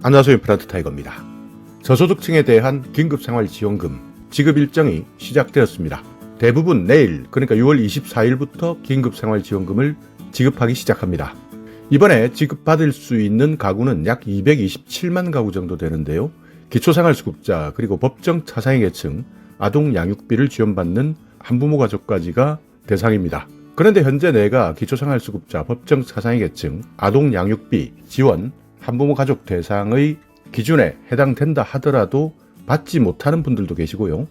안녕하세요 프라트 타이거입니다. 저소득층에 대한 긴급생활지원금 지급 일정이 시작되었습니다. 대부분 내일 그러니까 6월 24일부터 긴급생활지원금을 지급하기 시작합니다. 이번에 지급받을 수 있는 가구는 약 227만 가구 정도 되는데요. 기초생활수급자 그리고 법정 차상위 계층 아동 양육비를 지원받는 한부모 가족까지가 대상입니다. 그런데 현재 내가 기초생활수급자 법정 차상위 계층 아동 양육비 지원 한부모 가족 대상의 기준에 해당된다 하더라도 받지 못하는 분들도 계시고요.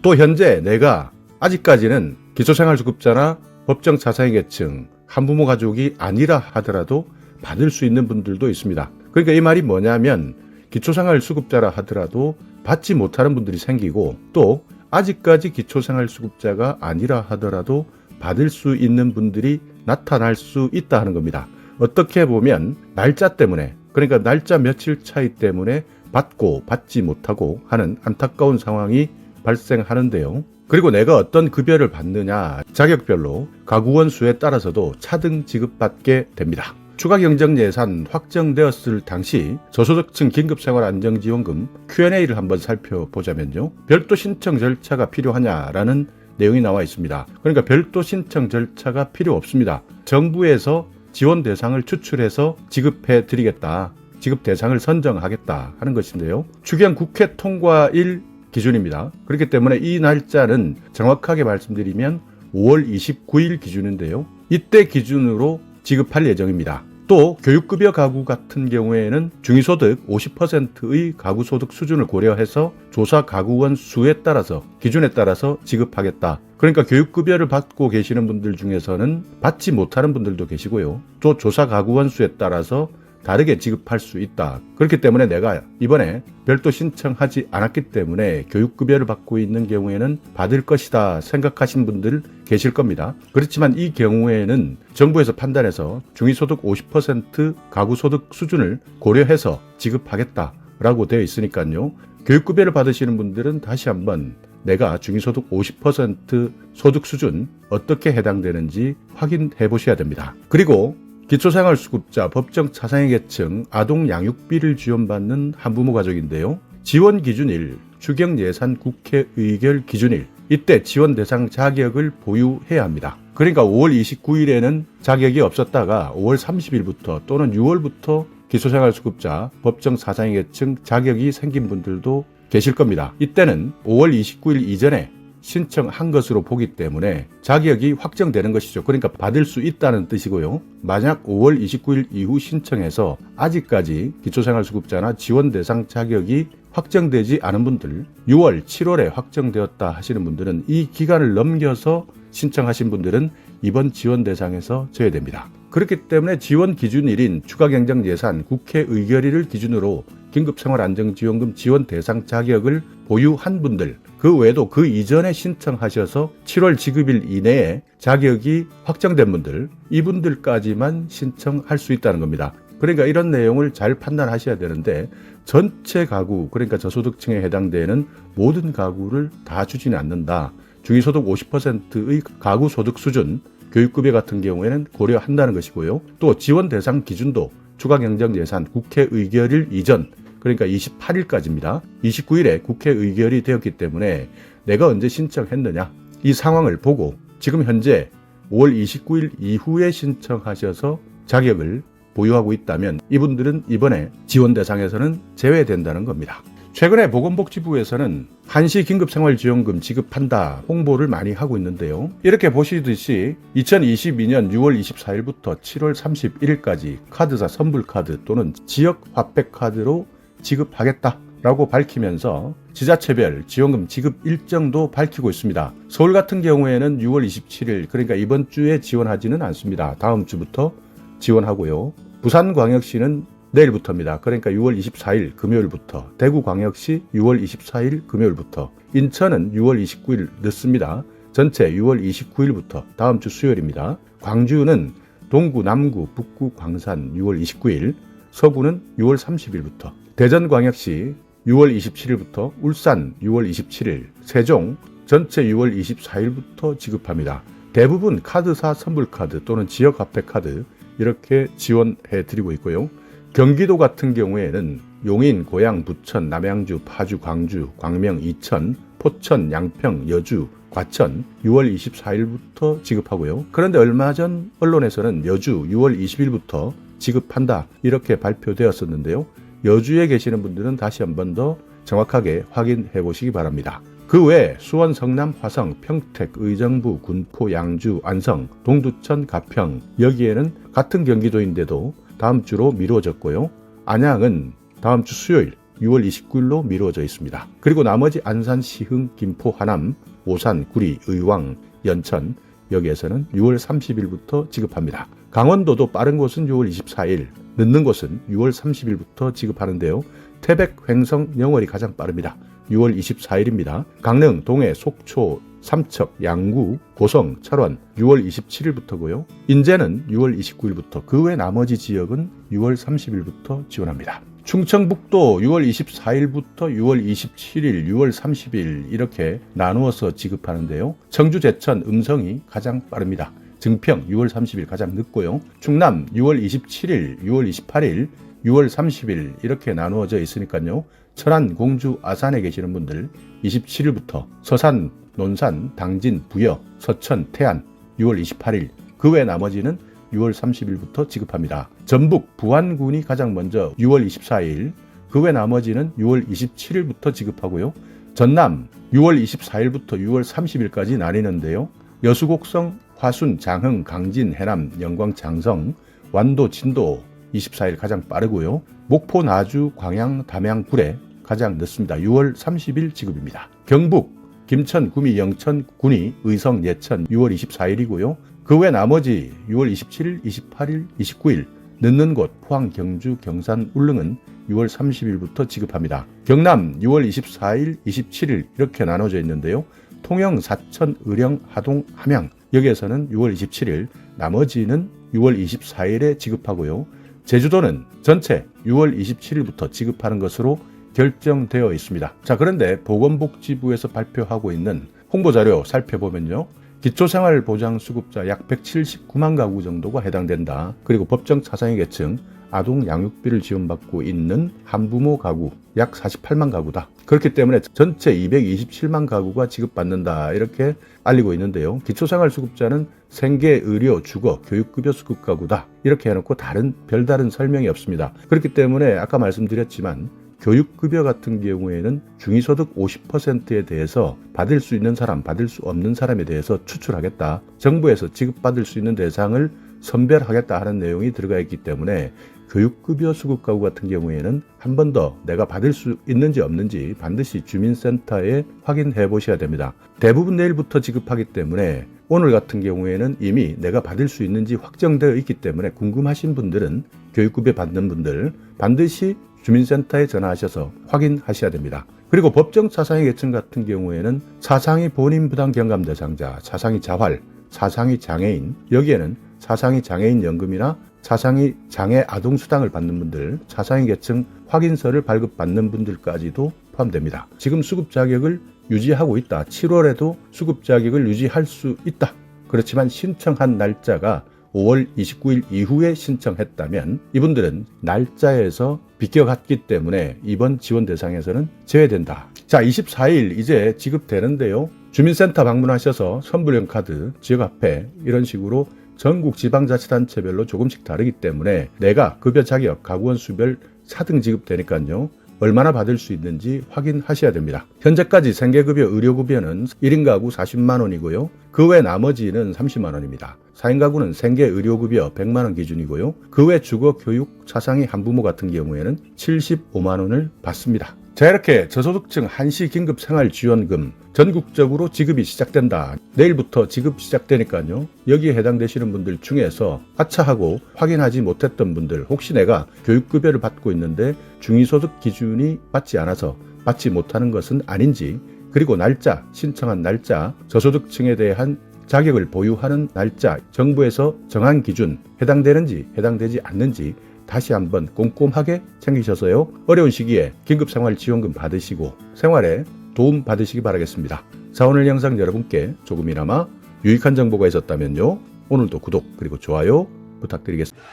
또 현재 내가 아직까지는 기초생활수급자나 법정 차상위 계층 한부모 가족이 아니라 하더라도 받을 수 있는 분들도 있습니다. 그러니까 이 말이 뭐냐면 기초생활수급자라 하더라도 받지 못하는 분들이 생기고 또 아직까지 기초생활수급자가 아니라 하더라도 받을 수 있는 분들이 나타날 수 있다 하는 겁니다. 어떻게 보면 날짜 때문에 그러니까 날짜 며칠 차이 때문에 받고 받지 못하고 하는 안타까운 상황이 발생하는데요. 그리고 내가 어떤 급여를 받느냐 자격별로 가구원 수에 따라서도 차등 지급받게 됩니다. 추가 경정 예산 확정되었을 당시 저소득층 긴급생활안정지원금 Q&A를 한번 살펴보자면요. 별도 신청 절차가 필요하냐라는 내용이 나와 있습니다. 그러니까 별도 신청 절차가 필요 없습니다. 정부에서 지원 대상을 추출해서 지급해 드리겠다. 지급 대상을 선정하겠다 하는 것인데요. 추경 국회 통과일 기준입니다. 그렇기 때문에 이 날짜는 정확하게 말씀드리면 5월 29일 기준인데요. 이때 기준으로 지급할 예정입니다. 또 교육급여 가구 같은 경우에는 중위소득 50%의 가구 소득 수준을 고려해서 조사 가구원 수에 따라서 기준에 따라서 지급하겠다. 그러니까 교육급여를 받고 계시는 분들 중에서는 받지 못하는 분들도 계시고요. 또 조사 가구원 수에 따라서 다르게 지급할 수 있다. 그렇기 때문에 내가 이번에 별도 신청하지 않았기 때문에 교육급여를 받고 있는 경우에는 받을 것이다 생각하신 분들 계실 겁니다. 그렇지만 이 경우에는 정부에서 판단해서 중위소득 50% 가구소득 수준을 고려해서 지급하겠다라고 되어 있으니까요. 교육급여를 받으시는 분들은 다시 한번 내가 중위소득 50% 소득 수준 어떻게 해당되는지 확인해 보셔야 됩니다. 그리고 기초생활수급자 법정 차상위 계층 아동 양육비를 지원받는 한부모 가족인데요. 지원 기준일, 추경 예산 국회 의결 기준일, 이때 지원 대상 자격을 보유해야 합니다. 그러니까 5월 29일에는 자격이 없었다가 5월 30일부터 또는 6월부터 기초생활수급자 법정 차상위 계층 자격이 생긴 분들도 계실 겁니다. 이때는 5월 29일 이전에 신청한 것으로 보기 때문에 자격이 확정되는 것이죠. 그러니까 받을 수 있다는 뜻이고요. 만약 5월 29일 이후 신청해서 아직까지 기초생활수급자나 지원 대상 자격이 확정되지 않은 분들, 6월, 7월에 확정되었다 하시는 분들은 이 기간을 넘겨서 신청하신 분들은 이번 지원 대상에서 제외됩니다. 그렇기 때문에 지원 기준일인 추가경정 예산 국회 의결일을 기준으로 긴급생활안정지원금 지원 대상 자격을 보유한 분들, 그 외에도 그 이전에 신청하셔서 7월 지급일 이내에 자격이 확정된 분들, 이분들까지만 신청할 수 있다는 겁니다. 그러니까 이런 내용을 잘 판단하셔야 되는데 전체 가구, 그러니까 저소득층에 해당되는 모든 가구를 다 주지는 않는다. 중위소득 50%의 가구 소득 수준, 교육급여 같은 경우에는 고려한다는 것이고요. 또 지원 대상 기준도 추가 경정 예산 국회 의결일 이전 그러니까 28일까지입니다. 29일에 국회 의결이 되었기 때문에 내가 언제 신청했느냐 이 상황을 보고 지금 현재 5월 29일 이후에 신청하셔서 자격을 보유하고 있다면 이분들은 이번에 지원 대상에서는 제외된다는 겁니다. 최근에 보건복지부에서는 한시 긴급생활지원금 지급한다 홍보를 많이 하고 있는데요. 이렇게 보시듯이 2022년 6월 24일부터 7월 31일까지 카드사 선불카드 또는 지역 화폐카드로 지급하겠다 라고 밝히면서 지자체별 지원금 지급 일정도 밝히고 있습니다. 서울 같은 경우에는 6월 27일 그러니까 이번 주에 지원하지는 않습니다. 다음 주부터 지원하고요. 부산광역시는 내일부터입니다. 그러니까 6월 24일 금요일부터 대구광역시 6월 24일 금요일부터 인천은 6월 29일 늦습니다. 전체 6월 29일부터 다음 주 수요일입니다. 광주는 동구, 남구, 북구, 광산 6월 29일, 서구는 6월 30일부터 대전광역시 6월 27일부터 울산 6월 27일, 세종 전체 6월 24일부터 지급합니다. 대부분 카드사 선불카드 또는 지역화폐 카드 이렇게 지원해 드리고 있고요. 경기도 같은 경우에는 용인, 고양, 부천, 남양주, 파주, 광주, 광명, 이천, 포천, 양평, 여주, 과천 6월 24일부터 지급하고요. 그런데 얼마 전 언론에서는 여주 6월 20일부터 지급한다 이렇게 발표되었었는데요. 여주에 계시는 분들은 다시 한 번 더 정확하게 확인해 보시기 바랍니다. 그 외 수원, 성남, 화성, 평택, 의정부, 군포, 양주, 안성, 동두천, 가평 여기에는 같은 경기도인데도 다음 주로 미루어졌고요. 안양은 다음 주 수요일 6월 29일로 미루어져 있습니다. 그리고 나머지 안산, 시흥, 김포, 하남, 오산, 구리, 의왕, 연천 여기에서는 6월 30일부터 지급합니다. 강원도도 빠른 곳은 6월 24일, 늦는 곳은 6월 30일부터 지급하는데요. 태백, 횡성, 영월이 가장 빠릅니다. 6월 24일입니다. 강릉, 동해, 속초, 삼척, 양구, 고성, 철원 6월 27일부터고요. 인제는 6월 29일부터 그 외 나머지 지역은 6월 30일부터 지원합니다. 충청북도 6월 24일부터 6월 27일, 6월 30일 이렇게 나누어서 지급하는데요. 청주, 제천, 음성이 가장 빠릅니다. 증평 6월 30일 가장 늦고요. 충남 6월 27일, 6월 28일, 6월 30일 이렇게 나누어져 있으니까요. 철안, 공주, 아산에 계시는 분들 27일부터 서산, 논산, 당진, 부여, 서천, 태안 6월 28일 그 외 나머지는 6월 30일부터 지급합니다. 전북, 부안군이 가장 먼저 6월 24일 그 외 나머지는 6월 27일부터 지급하고요. 전남 6월 24일부터 6월 30일까지 나뉘는데요. 여수곡성, 화순, 장흥, 강진, 해남, 영광, 장성, 완도, 진도 24일 가장 빠르고요. 목포, 나주, 광양, 담양, 구례 가장 늦습니다. 6월 30일 지급입니다. 경북, 김천, 구미, 영천, 군위, 의성, 예천 6월 24일이고요. 그 외 나머지 6월 27일, 28일, 29일 늦는 곳 포항, 경주, 경산, 울릉은 6월 30일부터 지급합니다. 경남 6월 24일, 27일 이렇게 나눠져 있는데요. 통영, 사천, 의령, 하동, 함양 여기에서는 6월 27일, 나머지는 6월 24일에 지급하고요. 제주도는 전체 6월 27일부터 지급하는 것으로 결정되어 있습니다. 자, 그런데 보건복지부에서 발표하고 있는 홍보자료 살펴보면요. 기초생활보장수급자 약 179만 가구 정도가 해당된다. 그리고 법정 차상위 계층 아동 양육비를 지원받고 있는 한부모 가구 약 48만 가구다. 그렇기 때문에 전체 227만 가구가 지급받는다. 이렇게 알리고 있는데요. 기초생활수급자는 생계, 의료, 주거, 교육급여 수급 가구다. 이렇게 해놓고 다른 별다른 설명이 없습니다. 그렇기 때문에 아까 말씀드렸지만 교육급여 같은 경우에는 중위소득 50%에 대해서 받을 수 있는 사람, 받을 수 없는 사람에 대해서 추출하겠다. 정부에서 지급받을 수 있는 대상을 선별하겠다 하는 내용이 들어가 있기 때문에 교육급여 수급 가구 같은 경우에는 한 번 더 내가 받을 수 있는지 없는지 반드시 주민센터에 확인해 보셔야 됩니다. 대부분 내일부터 지급하기 때문에 오늘 같은 경우에는 이미 내가 받을 수 있는지 확정되어 있기 때문에 궁금하신 분들은 교육급여 받는 분들 반드시 주민센터에 전화하셔서 확인하셔야 됩니다. 그리고 법정 차상위 계층 같은 경우에는 차상위 본인 부담 경감 대상자, 차상위 자활, 차상위 장애인 여기에는 차상위 장애인 연금이나 차상위 장애 아동 수당을 받는 분들, 차상위 계층 확인서를 발급받는 분들까지도 포함됩니다. 지금 수급 자격을 유지하고 있다. 7월에도 수급 자격을 유지할 수 있다. 그렇지만 신청한 날짜가 5월 29일 이후에 신청했다면 이분들은 날짜에서 비껴갔기 때문에 이번 지원 대상에서는 제외된다. 자, 24일 이제 지급되는데요. 주민센터 방문하셔서 선불형 카드, 지역 화폐 이런 식으로 전국 지방자치단체별로 조금씩 다르기 때문에 내가 급여 자격, 가구원 수별 4등 지급되니까요. 얼마나 받을 수 있는지 확인하셔야 됩니다. 현재까지 생계급여, 의료급여는 1인 가구 40만 원이고요. 그 외 나머지는 30만 원입니다. 4인 가구는 생계 의료급여 100만 원 기준이고요. 그 외 주거, 교육, 차상위 한부모 같은 경우에는 75만 원을 받습니다. 자 이렇게 저소득층 한시 긴급 생활 지원금 전국적으로 지급이 시작된다. 내일부터 지급 시작되니까요. 여기에 해당되시는 분들 중에서 하차하고 확인하지 못했던 분들 혹시 내가 교육급여를 받고 있는데 중위소득 기준이 맞지 않아서 받지 못하는 것은 아닌지 그리고 날짜 신청한 날짜 저소득층에 대한 자격을 보유하는 날짜 정부에서 정한 기준 해당되는지 해당되지 않는지 다시 한번 꼼꼼하게 챙기셔서요. 어려운 시기에 긴급생활지원금 받으시고 생활에 도움 받으시기 바라겠습니다. 자 오늘 영상 여러분께 조금이나마 유익한 정보가 있었다면요. 오늘도 구독 그리고 좋아요 부탁드리겠습니다.